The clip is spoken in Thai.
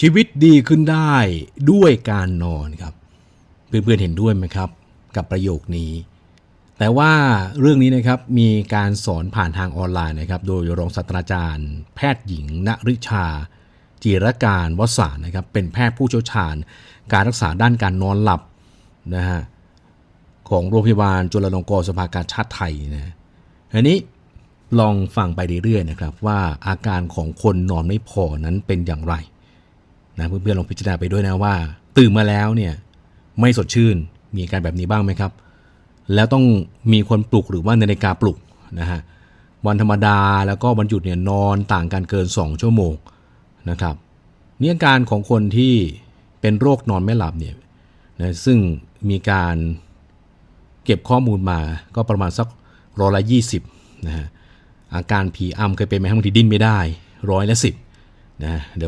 ชีวิตดีขึ้นได้ด้วยการนอนครับ เพื่อนๆเห็นด้วยไหมครับ กับประโยคนี้ แต่ว่าเรื่องนี้นะครับมีการสอนผ่านทางออนไลน์นะครับ โดยรองศาสตราจารย์ แพทย์หญิงณริชา จีรการวสานนะครับ เป็นแพทย์ผู้เชี่ยวชาญ การรักษาด้านการนอนหลับนะฮะของโรงพยาบาลจุฬาลงกรณ์สภากาชาติไทยนะอันนี้ลองฟังไปเรื่อยๆนะครับว่าอาการของคนนอนไม่พอนั้นเป็นอย่างไร นะเพื่อนๆลองพิจารณาไปด้วยนะว่า ตื่นมาแล้วเนี่ยไม่สดชื่นมีอาการแบบนี้บ้างไหมครับ แล้วต้องมีคนปลุกหรือว่านาฬิกาปลุกนะฮะวันธรรมดาแล้วก็วันหยุดเนี่ยนอนต่างกันเกิน 2 ชั่วโมงนะครับนี่อาการของคนที่เป็นโรคนอนไม่หลับเนี่ยนะซึ่งมีการเก็บข้อมูลมาก็ประมาณสักร้อยละยี่สิบนะฮะอาการผีอำเคยเป็นไหมครับบางทีดิ้นไม่ได้ร้อยละสิบนะเดี๋ยว